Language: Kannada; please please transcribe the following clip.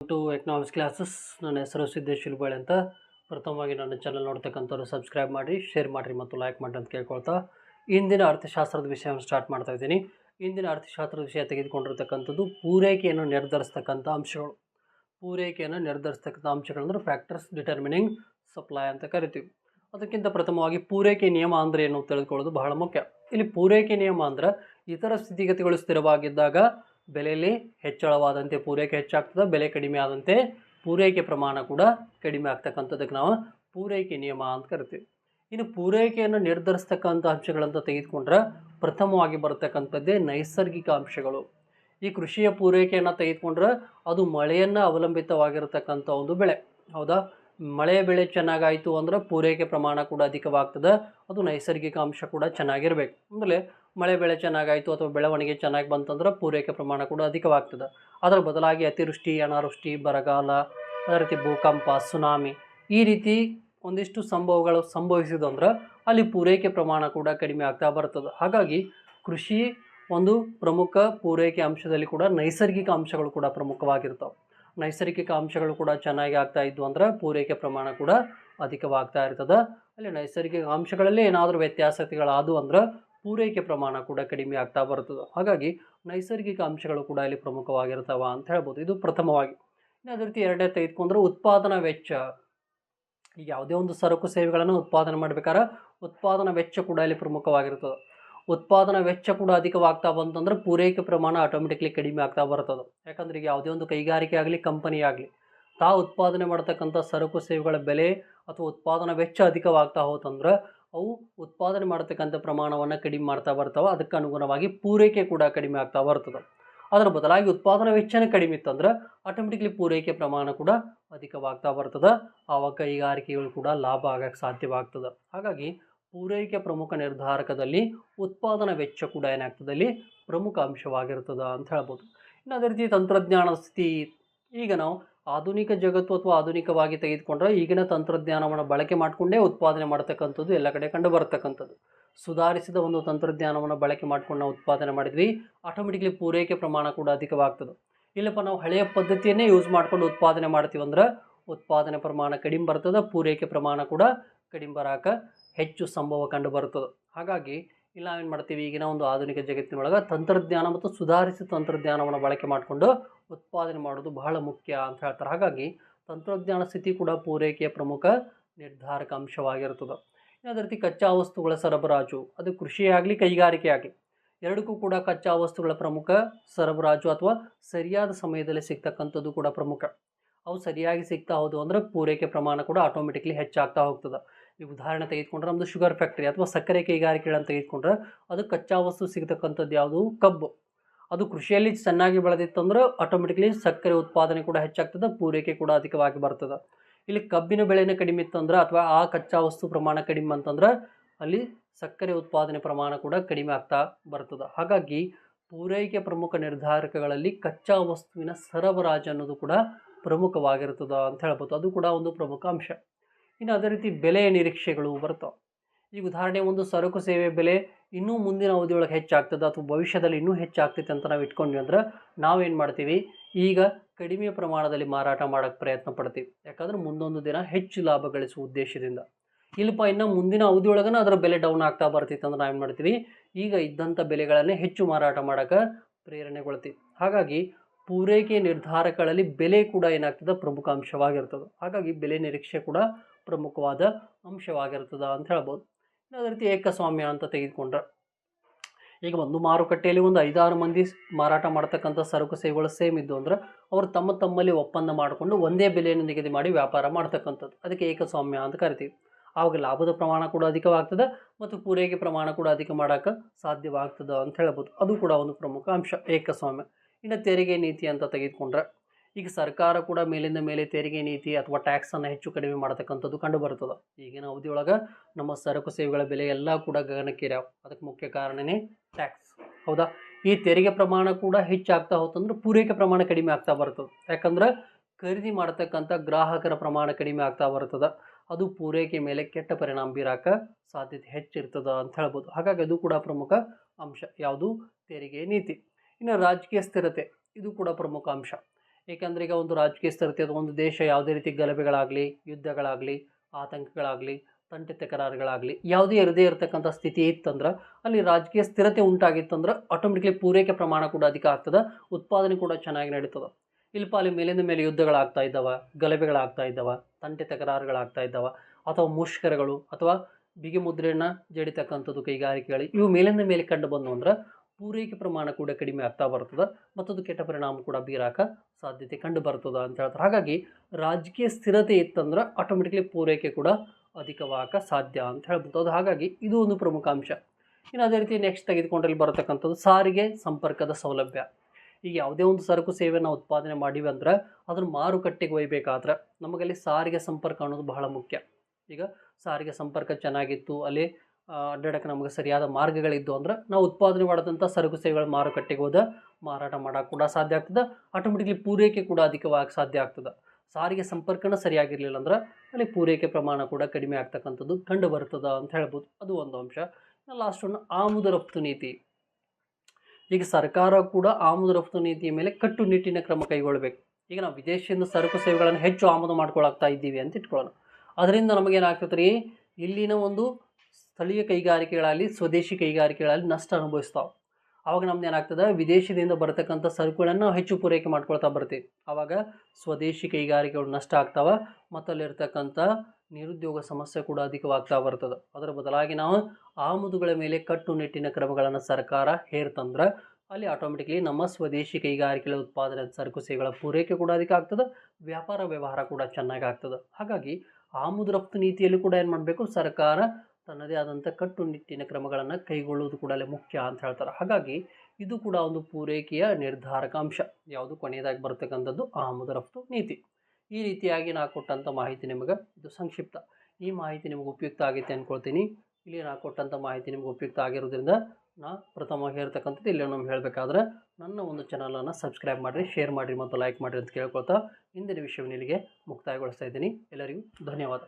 ಟು ಎಕನಾಮಿಕ್ಸ್ ಕ್ಲಾಸಸ್ ನನ್ನ ಹೆಸರು ಸಿದ್ದೇಶ್ ಶಿಲ್ಬಾಳೆ ಅಂತ. ಪ್ರಥಮವಾಗಿ ನನ್ನ ಚಾನಲ್ ನೋಡ್ತಕ್ಕಂಥವ್ರು ಸಬ್ಸ್ಕ್ರೈಬ್ ಮಾಡಿ ಶೇರ್ ಮಾಡಿರಿ ಮತ್ತು ಲೈಕ್ ಮಾಡಿ ಅಂತ ಕೇಳ್ಕೊಳ್ತಾ ಇಂದಿನ ಅರ್ಥಶಾಸ್ತ್ರದ ವಿಷಯವನ್ನು ಸ್ಟಾರ್ಟ್ ಮಾಡ್ತಾ ಇದ್ದೀನಿ. ಇಂದಿನ ಅರ್ಥಶಾಸ್ತ್ರದ ವಿಷಯ ತೆಗೆದುಕೊಂಡಿರ್ತಕ್ಕಂಥದ್ದು ಪೂರೈಕೆಯನ್ನು ನಿರ್ಧರಿಸ್ತಕ್ಕಂಥ ಅಂಶಗಳು. ಪೂರೈಕೆಯನ್ನು ನಿರ್ಧರಿಸ್ತಕ್ಕಂಥ ಅಂಶಗಳಂದ್ರೆ ಫ್ಯಾಕ್ಟರ್ಸ್ ಡಿಟರ್ಮಿನಿಂಗ್ ಸಪ್ಲೈ ಅಂತ ಕರಿತೀವಿ. ಅದಕ್ಕಿಂತ ಪ್ರಥಮವಾಗಿ ಪೂರೈಕೆ ನಿಯಮ ಅಂದರೆ ಏನು ತಿಳಿದುಕೊಳ್ಳೋದು ಬಹಳ ಮುಖ್ಯ. ಇಲ್ಲಿ ಪೂರೈಕೆ ನಿಯಮ ಅಂದ್ರೆ ಇತರ ಸ್ಥಿತಿಗತಿಗಳು ಸ್ಥಿರವಾಗಿದ್ದಾಗ ಬೆಲೆಯಲ್ಲಿ ಹೆಚ್ಚಳವಾದಂತೆ ಪೂರೈಕೆ ಹೆಚ್ಚಾಗ್ತದೆ, ಬೆಲೆ ಕಡಿಮೆ ಆದಂತೆ ಪೂರೈಕೆ ಪ್ರಮಾಣ ಕೂಡ ಕಡಿಮೆ ಆಗ್ತಕ್ಕಂಥದ್ದಕ್ಕೆ ನಾವು ಪೂರೈಕೆ ನಿಯಮ ಅಂತ ಕರಿತೀವಿ. ಇನ್ನು ಪೂರೈಕೆಯನ್ನು ನಿರ್ಧರಿಸ್ತಕ್ಕಂಥ ಅಂಶಗಳಂತ ತೆಗೆದುಕೊಂಡ್ರೆ ಪ್ರಥಮವಾಗಿ ಬರತಕ್ಕಂಥದ್ದೇ ನೈಸರ್ಗಿಕ ಅಂಶಗಳು. ಈ ಕೃಷಿಯ ಪೂರೈಕೆಯನ್ನು ತೆಗೆದುಕೊಂಡ್ರೆ ಅದು ಮಳೆಯನ್ನು ಅವಲಂಬಿತವಾಗಿರತಕ್ಕಂಥ ಒಂದು ಬೆಳೆ. ಹೌದಾ? ಮಳೆ ಬೆಳೆ ಚೆನ್ನಾಗಾಯಿತು ಅಂದ್ರೆ ಪೂರೈಕೆ ಪ್ರಮಾಣ ಕೂಡ ಅಧಿಕವಾಗ್ತದೆ, ಅದು ನೈಸರ್ಗಿಕ ಅಂಶ ಕೂಡ ಚೆನ್ನಾಗಿರಬೇಕು. ಅಂದರೆ ಮಳೆ ಬೆಳೆ ಚೆನ್ನಾಗಾಯಿತು ಅಥವಾ ಬೆಳವಣಿಗೆ ಚೆನ್ನಾಗಿ ಬಂತಂದ್ರೆ ಪೂರೈಕೆ ಪ್ರಮಾಣ ಕೂಡ ಅಧಿಕವಾಗ್ತದೆ. ಅದರ ಬದಲಾಗಿ ಅತಿವೃಷ್ಟಿ, ಅನಾವೃಷ್ಟಿ, ಬರಗಾಲ, ಅದೇ ರೀತಿ ಭೂಕಂಪ, ಸುನಾಮಿ ಈ ರೀತಿ ಒಂದಿಷ್ಟು ಸಂಭವಗಳು ಸಂಭವಿಸಿದಂದ್ರೆ ಅಲ್ಲಿ ಪೂರೈಕೆ ಪ್ರಮಾಣ ಕೂಡ ಕಡಿಮೆ ಆಗ್ತಾ ಬರ್ತದೆ. ಹಾಗಾಗಿ ಕೃಷಿ ಒಂದು ಪ್ರಮುಖ ಪೂರೈಕೆ ಅಂಶದಲ್ಲಿ ಕೂಡ ನೈಸರ್ಗಿಕ ಅಂಶಗಳು ಕೂಡ ಪ್ರಮುಖವಾಗಿರ್ತವೆ. ನೈಸರ್ಗಿಕ ಅಂಶಗಳು ಕೂಡ ಚೆನ್ನಾಗಿ ಆಗ್ತಾ ಇದ್ವು ಅಂದ್ರೆ ಪೂರೈಕೆ ಪ್ರಮಾಣ ಕೂಡ ಅಧಿಕವಾಗ್ತಾ ಇರ್ತದೆ. ಅಲ್ಲಿ ನೈಸರ್ಗಿಕ ಅಂಶಗಳಲ್ಲಿ ಏನಾದರೂ ವ್ಯತ್ಯಾಸತೆಗಳಾದವು ಅಂದ್ರೆ ಪೂರೈಕೆ ಪ್ರಮಾಣ ಕೂಡ ಕಡಿಮೆ ಆಗ್ತಾ ಬರ್ತದೆ ಹಾಗಾಗಿ ನೈಸರ್ಗಿಕ ಅಂಶಗಳು ಕೂಡ ಇಲ್ಲಿ ಪ್ರಮುಖವಾಗಿರ್ತಾವ ಅಂತ ಹೇಳ್ಬೋದು. ಇದು ಪ್ರಥಮವಾಗಿ. ಇನ್ನು ಅದೇ ರೀತಿ ಎರಡನೇ ತೆಗೆದುಕೊಂಡ್ರೆ ಉತ್ಪಾದನಾ ವೆಚ್ಚ. ಈಗ ಯಾವುದೇ ಒಂದು ಸರಕು ಸೇವೆಗಳನ್ನು ಉತ್ಪಾದನೆ ಮಾಡಬೇಕಾದ್ರೆ ಉತ್ಪಾದನಾ ವೆಚ್ಚ ಕೂಡ ಇಲ್ಲಿ ಪ್ರಮುಖವಾಗಿರ್ತದೆ. ಉತ್ಪಾದನಾ ವೆಚ್ಚ ಕೂಡ ಅಧಿಕವಾಗ್ತಾ ಬಂತಂದ್ರೆ ಪೂರೈಕೆ ಪ್ರಮಾಣ ಆಟೋಮೆಟಿಕ್ಲಿ ಕಡಿಮೆ ಆಗ್ತಾ ಬರ್ತದೆ. ಯಾಕಂದ್ರೆ ಈಗ ಯಾವುದೇ ಒಂದು ಕೈಗಾರಿಕೆ ಆಗಲಿ ಕಂಪನಿ ಆಗಲಿ ತಾ ಉತ್ಪಾದನೆ ಮಾಡ್ತಕ್ಕಂಥ ಸರಕು ಸೇವೆಗಳ ಬೆಲೆ ಅಥವಾ ಉತ್ಪಾದನಾ ವೆಚ್ಚ ಅಧಿಕವಾಗ್ತಾ ಹೋತಂದ್ರೆ ಅವು ಉತ್ಪಾದನೆ ಮಾಡತಕ್ಕಂಥ ಪ್ರಮಾಣವನ್ನು ಕಡಿಮೆ ಮಾಡ್ತಾ ಬರ್ತಾವೆ. ಅದಕ್ಕೆ ಅನುಗುಣವಾಗಿ ಪೂರೈಕೆ ಕೂಡ ಕಡಿಮೆ ಆಗ್ತಾ ಬರ್ತದೆ. ಅದರ ಬದಲಾಗಿ ಉತ್ಪಾದನಾ ವೆಚ್ಚನೇ ಕಡಿಮೆ ಇತ್ತಂದ್ರೆ ಆಟೋಮೆಟಿಕ್ಲಿ ಪೂರೈಕೆ ಪ್ರಮಾಣ ಕೂಡ ಅಧಿಕವಾಗ್ತಾ ಬರ್ತದೆ. ಆವಾಗ ಕೈಗಾರಿಕೆಗಳು ಕೂಡ ಲಾಭ ಆಗಕ್ಕೆ ಸಾಧ್ಯವಾಗ್ತದೆ. ಹಾಗಾಗಿ ಪೂರೈಕೆ ಪ್ರಮುಖ ನಿರ್ಧಾರಕದಲ್ಲಿ ಉತ್ಪಾದನಾ ವೆಚ್ಚ ಕೂಡ ಏನಾಗ್ತದೆ? ಅಲ್ಲಿ ಪ್ರಮುಖ ಅಂಶವಾಗಿರ್ತದೆ ಅಂತ ಹೇಳ್ಬೋದು. ಇನ್ನು ಅದೇ ರೀತಿ ತಂತ್ರಜ್ಞಾನ ಸ್ಥಿತಿ ಈಗ ನಾವು ಆಧುನಿಕ ಜಗತ್ತು ಅಥವಾ ಆಧುನಿಕವಾಗಿ ತೆಗೆದುಕೊಂಡ್ರೆ ಈಗಿನ ತಂತ್ರಜ್ಞಾನವನ್ನು ಬಳಕೆ ಮಾಡಿಕೊಂಡೇ ಉತ್ಪಾದನೆ ಮಾಡ್ತಕ್ಕಂಥದ್ದು ಎಲ್ಲ ಕಡೆ ಕಂಡು ಸುಧಾರಿಸಿದ ಒಂದು ತಂತ್ರಜ್ಞಾನವನ್ನು ಬಳಕೆ ಮಾಡ್ಕೊಂಡು ನಾವು ಉತ್ಪಾದನೆ ಮಾಡಿದ್ವಿ, ಆಟೋಮೆಟಿಕ್ಲಿ ಪೂರೈಕೆ ಪ್ರಮಾಣ ಕೂಡ ಅಧಿಕವಾಗ್ತದೆ. ಇಲ್ಲಪ್ಪ, ನಾವು ಹಳೆಯ ಪದ್ಧತಿಯನ್ನೇ ಯೂಸ್ ಮಾಡ್ಕೊಂಡು ಉತ್ಪಾದನೆ ಮಾಡ್ತೀವಿ ಅಂದ್ರೆ ಉತ್ಪಾದನೆ ಪ್ರಮಾಣ ಕಡಿಮೆ ಬರ್ತದೆ, ಪೂರೈಕೆ ಪ್ರಮಾಣ ಕೂಡ ಕಡಿಮೆ ಬರಾಕ ಹೆಚ್ಚು ಸಂಭವ ಕಂಡು ಬರ್ತದೆ. ಹಾಗಾಗಿ ಇಲ್ಲ, ಏನು ಮಾಡ್ತೀವಿ? ಈಗಿನ ಒಂದು ಆಧುನಿಕ ಜಗತ್ತಿನೊಳಗೆ ತಂತ್ರಜ್ಞಾನ ಮತ್ತು ಸುಧಾರಿಸಿದ ತಂತ್ರಜ್ಞಾನವನ್ನು ಬಳಕೆ ಮಾಡಿಕೊಂಡು ಉತ್ಪಾದನೆ ಮಾಡೋದು ಬಹಳ ಮುಖ್ಯ ಅಂತ ಹೇಳ್ತಾರೆ. ಹಾಗಾಗಿ ತಂತ್ರಜ್ಞಾನ ಸ್ಥಿತಿ ಕೂಡ ಪೂರೈಕೆಯ ಪ್ರಮುಖ ನಿರ್ಧಾರಕ ಅಂಶವಾಗಿರ್ತದೆ ಯಾವುದೇ ರೀತಿ ಕಚ್ಚಾ ವಸ್ತುಗಳ ಸರಬರಾಜು, ಅದು ಕೃಷಿ ಆಗಲಿ ಕೈಗಾರಿಕೆ ಆಗಲಿ ಎರಡಕ್ಕೂ ಕೂಡ ಕಚ್ಚಾ ವಸ್ತುಗಳ ಪ್ರಮುಖ ಸರಬರಾಜು ಅಥವಾ ಸರಿಯಾದ ಸಮಯದಲ್ಲಿ ಸಿಗ್ತಕ್ಕಂಥದ್ದು ಕೂಡ ಪ್ರಮುಖ. ಅವು ಸರಿಯಾಗಿ ಸಿಗ್ತಾ ಹೋದವು ಅಂದರೆ ಪೂರೈಕೆ ಪ್ರಮಾಣ ಕೂಡ ಆಟೋಮೆಟಿಕ್ಲಿ ಹೆಚ್ಚಾಗ್ತಾ ಹೋಗ್ತದೆ. ಈ ಉದಾಹರಣೆ ತೆಗೆದುಕೊಂಡ್ರೆ ನಮ್ಮದು ಶುಗರ್ ಫ್ಯಾಕ್ಟ್ರಿ ಅಥವಾ ಸಕ್ಕರೆ ಕೈಗಾರಿಕೆಗಳನ್ನು ತೆಗೆದುಕೊಂಡ್ರೆ ಅದು ಕಚ್ಚಾ ವಸ್ತು ಸಿಗತಕ್ಕಂಥದ್ದು ಯಾವುದು? ಕಬ್ಬು. ಅದು ಕೃಷಿಯಲ್ಲಿ ಚೆನ್ನಾಗಿ ಬೆಳೆದಿತ್ತಂದ್ರೆ ಆಟೋಮೆಟಿಕ್ಲಿ ಸಕ್ಕರೆ ಉತ್ಪಾದನೆ ಕೂಡ ಹೆಚ್ಚಾಗ್ತದೆ, ಪೂರೈಕೆ ಕೂಡ ಅಧಿಕವಾಗಿ ಬರ್ತದೆ. ಇಲ್ಲಿ ಕಬ್ಬಿನ ಬೆಳೆನೇ ಕಡಿಮೆ ಇತ್ತಂದ್ರೆ ಅಥವಾ ಆ ಕಚ್ಚಾ ವಸ್ತು ಪ್ರಮಾಣ ಕಡಿಮೆ ಅಂತಂದ್ರೆ ಅಲ್ಲಿ ಸಕ್ಕರೆ ಉತ್ಪಾದನೆ ಪ್ರಮಾಣ ಕೂಡ ಕಡಿಮೆ ಆಗ್ತಾ ಬರ್ತದೆ. ಹಾಗಾಗಿ ಪೂರೈಕೆ ಪ್ರಮುಖ ನಿರ್ಧಾರಕಗಳಲ್ಲಿ ಕಚ್ಚಾ ವಸ್ತುವಿನ ಸರಬರಾಜು ಅನ್ನೋದು ಕೂಡ ಪ್ರಮುಖವಾಗಿರ್ತದೆ ಅಂತ ಹೇಳ್ಬೋದು. ಅದು ಕೂಡ ಒಂದು ಪ್ರಮುಖ ಅಂಶ. ಇನ್ನು ಅದೇ ರೀತಿ ಬೆಲೆ ನಿರೀಕ್ಷೆಗಳು ಬರ್ತಾವೆ ಈಗ ಉದಾಹರಣೆ ಒಂದು ಸರಕು ಸೇವೆ ಬೆಲೆ ಇನ್ನೂ ಮುಂದಿನ ಅವಧಿಯೊಳಗೆ ಹೆಚ್ಚಾಗ್ತದೆ ಅಥವಾ ಭವಿಷ್ಯದಲ್ಲಿ ಇನ್ನೂ ಹೆಚ್ಚಾಗ್ತೈತೆ ಅಂತ ನಾವು ಇಟ್ಕೊಂಡ್ವಿ ಅಂದ್ರೆ ನಾವೇನು ಮಾಡ್ತೀವಿ? ಈಗ ಕಡಿಮೆ ಪ್ರಮಾಣದಲ್ಲಿ ಮಾರಾಟ ಮಾಡೋಕ್ಕೆ ಪ್ರಯತ್ನ ಪಡ್ತೀವಿ. ಯಾಕಂದ್ರೆ ಮುಂದೊಂದು ದಿನ ಹೆಚ್ಚು ಲಾಭ ಗಳಿಸುವ ಉದ್ದೇಶದಿಂದ. ಇಲ್ಲಪ್ಪ ಇನ್ನು ಮುಂದಿನ ಅವಧಿಯೊಳಗನ ಅದರ ಬೆಲೆ ಡೌನ್ ಆಗ್ತಾ ಬರ್ತೈತೆ ಅಂದ್ರೆ ನಾವೇನು ಮಾಡ್ತೀವಿ? ಈಗ ಇದ್ದಂಥ ಬೆಲೆಗಳನ್ನೇ ಹೆಚ್ಚು ಮಾರಾಟ ಮಾಡೋಕ್ಕೆ ಪ್ರೇರಣೆಗೊಳ್ತೀವಿ. ಹಾಗಾಗಿ ಪೂರೈಕೆ ನಿರ್ಧಾರಗಳಲ್ಲಿ ಬೆಲೆ ಕೂಡ ಏನಾಗ್ತದೆ? ಪ್ರಮುಖ ಅಂಶವಾಗಿರ್ತದೆ. ಹಾಗಾಗಿ ಬೆಲೆ ನಿರೀಕ್ಷೆ ಕೂಡ ಪ್ರಮುಖವಾದ ಅಂಶವಾಗಿರ್ತದೆ ಅಂತ ಹೇಳ್ಬೋದು. ಅದೇ ರೀತಿ ಏಕಸ್ವಾಮ್ಯ ಅಂತ ತೆಗೆದುಕೊಂಡ್ರೆ, ಈಗ ಒಂದು ಮಾರುಕಟ್ಟೆಯಲ್ಲಿ ಒಂದು ಐದಾರು ಮಂದಿ ಮಾರಾಟ ಮಾಡ್ತಕ್ಕಂಥ ಸರಕು ಸೇವೆಗಳು ಸೇಮ್ ಇದ್ದು ಅಂದ್ರೆ ಅವರು ತಮ್ಮ ತಮ್ಮಲ್ಲಿ ಒಪ್ಪಂದ ಮಾಡಿಕೊಂಡು ಒಂದೇ ಬೆಲೆಯನ್ನು ನಿಗದಿ ಮಾಡಿ ವ್ಯಾಪಾರ ಮಾಡ್ತಕ್ಕಂಥದ್ದು. ಅದಕ್ಕೆ ಏಕಸ್ವಾಮ್ಯ ಅಂತ ಕರಿತೀವಿ. ಆವಾಗ ಲಾಭದ ಪ್ರಮಾಣ ಕೂಡ ಅಧಿಕವಾಗ್ತದೆ ಮತ್ತು ಪೂರೈಕೆ ಪ್ರಮಾಣ ಕೂಡ ಅಧಿಕ ಮಾಡೋಕ್ಕೆ ಸಾಧ್ಯವಾಗ್ತದೆ ಅಂತ ಹೇಳ್ಬೋದು. ಅದು ಕೂಡ ಒಂದು ಪ್ರಮುಖ ಅಂಶ ಏಕಸ್ವಾಮ್ಯ. ಇನ್ನು ತೆರಿಗೆ ನೀತಿ ಅಂತ ತೆಗೆದುಕೊಂಡ್ರೆ ಈಗ ಸರ್ಕಾರ ಕೂಡ ಮೇಲಿಂದ ಮೇಲೆ ತೆರಿಗೆ ನೀತಿ ಅಥವಾ ಟ್ಯಾಕ್ಸನ್ನು ಹೆಚ್ಚು ಕಡಿಮೆ ಮಾಡತಕ್ಕಂಥದ್ದು ಕಂಡು ಬರ್ತದೆ ಈಗಿನ ಅವಧಿಯೊಳಗೆ ನಮ್ಮ ಸರಕು ಸೇವೆಗಳ ಬೆಲೆ ಎಲ್ಲ ಕೂಡ ಗಗನಕ್ಕೇರ್ಯಾವ ಅದಕ್ಕೆ ಮುಖ್ಯ ಕಾರಣನೇ ಟ್ಯಾಕ್ಸ್ ಹೌದಾ? ಈ ತೆರಿಗೆ ಪ್ರಮಾಣ ಕೂಡ ಹೆಚ್ಚಾಗ್ತಾ ಹೋತಂದ್ರೆ ಪೂರೈಕೆ ಪ್ರಮಾಣ ಕಡಿಮೆ ಆಗ್ತಾ ಬರ್ತದೆ. ಯಾಕಂದ್ರೆ ಖರೀದಿ ಮಾಡತಕ್ಕಂಥ ಗ್ರಾಹಕರ ಪ್ರಮಾಣ ಕಡಿಮೆ ಆಗ್ತಾ ಬರ್ತದೆ. ಅದು ಪೂರೈಕೆ ಮೇಲೆ ಕೆಟ್ಟ ಪರಿಣಾಮ ಬೀರಾಕ ಸಾಧ್ಯತೆ ಹೆಚ್ಚಿರ್ತದ ಅಂತ ಹೇಳ್ಬೋದು. ಹಾಗಾಗಿ ಅದು ಕೂಡ ಪ್ರಮುಖ ಅಂಶ. ಯಾವುದು? ತೆರಿಗೆ ನೀತಿ. ಇನ್ನು ರಾಜಕೀಯ ಸ್ಥಿರತೆ. ಇದು ಕೂಡ ಪ್ರಮುಖ ಅಂಶ. ಏಕೆಂದರೆ ಈಗ ಒಂದು ರಾಜಕೀಯ ಸ್ಥಿರತೆ ಅಥವಾ ಒಂದು ದೇಶ ಯಾವುದೇ ರೀತಿ ಗಲಭೆಗಳಾಗಲಿ, ಯುದ್ಧಗಳಾಗಲಿ, ಆತಂಕಗಳಾಗಲಿ, ತಂಟೆ ತಕರಾರುಗಳಾಗಲಿ ಯಾವುದೇ ಇರದೇ ಇರತಕ್ಕಂಥ ಸ್ಥಿತಿ ಇತ್ತಂದ್ರೆ ಅಲ್ಲಿ ರಾಜಕೀಯ ಸ್ಥಿರತೆ ಉಂಟಾಗಿತ್ತಂದ್ರೆ ಆಟೋಮೆಟಿಕ್ಲಿ ಪೂರೈಕೆ ಪ್ರಮಾಣ ಕೂಡ ಅಧಿಕ ಆಗ್ತದೆ, ಉತ್ಪಾದನೆ ಕೂಡ ಚೆನ್ನಾಗಿ ನಡೀತದೆ. ಇಲ್ಪ ಅಲ್ಲಿ ಮೇಲಿಂದ ಮೇಲೆ ಯುದ್ಧಗಳಾಗ್ತಾ ಇದ್ದಾವೆ, ಗಲಭೆಗಳಾಗ್ತಾ ಇದ್ದಾವೆ, ತಂಟೆ ತಕರಾರುಗಳಾಗ್ತಾ ಇದ್ದಾವೆ ಅಥವಾ ಮುಷ್ಕರಗಳು ಅಥವಾ ಬಿಗಿ ಮುದ್ರೆಯನ್ನು ಜಡಿತಕ್ಕಂಥದ್ದು ಕೈಗಾರಿಕೆಗಳು ಇವು ಮೇಲಿಂದ ಮೇಲೆ ಕಂಡು ಬಂದು ಅಂದ್ರೆ ಪೂರೈಕೆ ಪ್ರಮಾಣ ಕೂಡ ಕಡಿಮೆ ಆಗ್ತಾ ಬರ್ತದೆ, ಮತ್ತದು ಕೆಟ್ಟ ಪರಿಣಾಮ ಕೂಡ ಬೀರಾಕ ಸಾಧ್ಯತೆ ಕಂಡು ಬರ್ತದೆ ಅಂತ ಹೇಳ್ತಾರೆ. ಹಾಗಾಗಿ ರಾಜಕೀಯ ಸ್ಥಿರತೆ ಇತ್ತಂದ್ರೆ ಆಟೋಮೆಟಿಕ್ಲಿ ಪೂರೈಕೆ ಕೂಡ ಅಧಿಕವಾಗಕ್ಕೆ ಸಾಧ್ಯ ಅಂತ ಹೇಳ್ಬೋದು. ಅದು ಹಾಗಾಗಿ ಇದು ಒಂದು ಪ್ರಮುಖ ಅಂಶ. ಇನ್ನು ಅದೇ ರೀತಿ ನೆಕ್ಸ್ಟ್ ತೆಗೆದುಕೊಂಡಲ್ಲಿ ಬರತಕ್ಕಂಥದ್ದು ಸಾರಿಗೆ ಸಂಪರ್ಕದ ಸೌಲಭ್ಯ. ಈಗ ಯಾವುದೇ ಒಂದು ಸರಕು ಸೇವೆಯನ್ನು ಉತ್ಪಾದನೆ ಮಾಡೀವಿ ಅಂದ್ರೆ ಅದನ್ನು ಮಾರುಕಟ್ಟೆಗೆ ಒಯ್ಬೇಕಾದ್ರೆ ನಮಗಲ್ಲಿ ಸಾರಿಗೆ ಸಂಪರ್ಕ ಅನ್ನೋದು ಬಹಳ ಮುಖ್ಯ. ಈಗ ಸಾರಿಗೆ ಸಂಪರ್ಕ ಚೆನ್ನಾಗಿತ್ತು, ಅಲ್ಲಿ ಅಡ್ಡಾಡಕ್ಕೆ ನಮಗೆ ಸರಿಯಾದ ಮಾರ್ಗಗಳಿದ್ದು ಅಂದ್ರೆ ನಾವು ಉತ್ಪಾದನೆ ಮಾಡಿದಂಥ ಸರಕು ಸೇವೆಗಳ ಮಾರುಕಟ್ಟೆಗೆ ಹೋದ ಮಾರಾಟ ಮಾಡೋಕೆ ಕೂಡ ಸಾಧ್ಯ ಆಗ್ತದೆ. ಆಟೋಮೆಟಿಕ್ಲಿ ಪೂರೈಕೆ ಕೂಡ ಅಧಿಕವಾಗಿ ಸಾಧ್ಯ ಆಗ್ತದೆ. ಸಾರಿಗೆ ಸಂಪರ್ಕನ ಸರಿಯಾಗಿರಲಿಲ್ಲ ಅಂದ್ರೆ ಅಲ್ಲಿ ಪೂರೈಕೆ ಪ್ರಮಾಣ ಕೂಡ ಕಡಿಮೆ ಆಗ್ತಕ್ಕಂಥದ್ದು ಕಂಡು ಬರ್ತದೆ ಅಂತ ಹೇಳ್ಬೋದು. ಅದು ಒಂದು ಅಂಶ. ಲಾಸ್ಟ್ ಒಂದು ಆಮದು ರಫ್ತು ನೀತಿ. ಈಗ ಸರ್ಕಾರ ಕೂಡ ಆಮದು ರಫ್ತು ನೀತಿಯ ಮೇಲೆ ಕಟ್ಟುನಿಟ್ಟಿನ ಕ್ರಮ ಕೈಗೊಳ್ಳಬೇಕು ಈಗ ನಾವು ವಿದೇಶದಿಂದ ಸರಕು ಸೇವೆಗಳನ್ನು ಹೆಚ್ಚು ಆಮದು ಮಾಡ್ಕೊಳಕ್ತಾ ಇದ್ದೀವಿ ಅಂತ ಇಟ್ಕೊಳ್ಳೋಣ. ಅದರಿಂದ ನಮಗೇನಾಗ್ತದೆ ರೀ? ಇಲ್ಲಿನ ಒಂದು ಸ್ಥಳೀಯ ಕೈಗಾರಿಕೆಗಳಲ್ಲಿ, ಸ್ವದೇಶಿ ಕೈಗಾರಿಕೆಗಳಲ್ಲಿ ನಷ್ಟ ಅನುಭವಿಸ್ತಾವೆ. ಆವಾಗ ನಮ್ದು ಏನಾಗ್ತದೆ? ವಿದೇಶದಿಂದ ಬರತಕ್ಕಂಥ ಸರಕುಗಳನ್ನು ಹೆಚ್ಚು ಪೂರೈಕೆ ಮಾಡ್ಕೊಳ್ತಾ ಬರ್ತೀವಿ. ಆವಾಗ ಸ್ವದೇಶಿ ಕೈಗಾರಿಕೆಗಳು ನಷ್ಟ ಆಗ್ತಾವೆ ಮತ್ತು ಅಲ್ಲಿರ್ತಕ್ಕಂಥ ನಿರುದ್ಯೋಗ ಸಮಸ್ಯೆ ಕೂಡ ಅಧಿಕವಾಗ್ತಾ ಬರ್ತದೆ. ಅದರ ಬದಲಾಗಿ ನಾವು ಆಮದುಗಳ ಮೇಲೆ ಕಟ್ಟುನಿಟ್ಟಿನ ಕ್ರಮಗಳನ್ನು ಸರ್ಕಾರ ಹೇರ್ತಂದ್ರೆ, ಅಲ್ಲಿ ಆಟೋಮೆಟಿಕ್ಲಿ ನಮ್ಮ ಸ್ವದೇಶಿ ಕೈಗಾರಿಕೆಗಳ ಉತ್ಪಾದನೆ ಸರಕು ಸೇವೆಗಳ ಪೂರೈಕೆ ಕೂಡ ಅಧಿಕ ಆಗ್ತದೆ, ವ್ಯಾಪಾರ ವ್ಯವಹಾರ ಕೂಡ ಚೆನ್ನಾಗಿ ಆಗ್ತದೆ. ಹಾಗಾಗಿ ಆಮದು ರಫ್ತು ನೀತಿಯಲ್ಲಿ ಕೂಡ ಏನು ಮಾಡಬೇಕು? ಸರ್ಕಾರ ತನ್ನದೇ ಆದಂಥ ಕಟ್ಟುನಿಟ್ಟಿನ ಕ್ರಮಗಳನ್ನು ಕೈಗೊಳ್ಳುವುದು ಕೂಡ ಅಲ್ಲಿ ಮುಖ್ಯ ಅಂತ ಹೇಳ್ತಾರೆ. ಹಾಗಾಗಿ ಇದು ಕೂಡ ಒಂದು ಪೂರೈಕೆಯ ನಿರ್ಧಾರಕ ಅಂಶ. ಯಾವುದು ಕೊನೆಯದಾಗಿ ಬರತಕ್ಕಂಥದ್ದು ಆಮದು ರಫ್ತು ನೀತಿ. ಈ ರೀತಿಯಾಗಿ ನಾ ಕೊಟ್ಟಂಥ ಮಾಹಿತಿ ನಿಮಗೆ ಇದು ಸಂಕ್ಷಿಪ್ತ. ಈ ಮಾಹಿತಿ ನಿಮಗೆ ಉಪಯುಕ್ತ ಆಗೈತೆ ಅಂದ್ಕೊಳ್ತೀನಿ. ಇಲ್ಲಿ ನಾ ಕೊಟ್ಟಂಥ ಮಾಹಿತಿ ನಿಮಗೆ ಉಪಯುಕ್ತ ಆಗಿರೋದ್ರಿಂದ ನಾ ಪ್ರಥಮ ಹೇಳ್ತಕ್ಕಂಥದ್ದು ಇಲ್ಲಿ ನಮ್ಗೆ ಹೇಳಬೇಕಾದ್ರೆ ನನ್ನ ಒಂದು ಚಾನಲನ್ನು ಸಬ್ಸ್ಕ್ರೈಬ್ ಮಾಡಿರಿ, ಶೇರ್ ಮಾಡಿರಿ ಮತ್ತು ಲೈಕ್ ಮಾಡಿರಿ ಅಂತ ಕೇಳ್ಕೊಳ್ತಾ ಇಂದಿನ ವಿಷಯವನ್ನು ಇಲ್ಲಿಗೆ ಮುಕ್ತಾಯಗೊಳಿಸ್ತಾ ಇದ್ದೀನಿ. ಎಲ್ಲರಿಗೂ ಧನ್ಯವಾದ.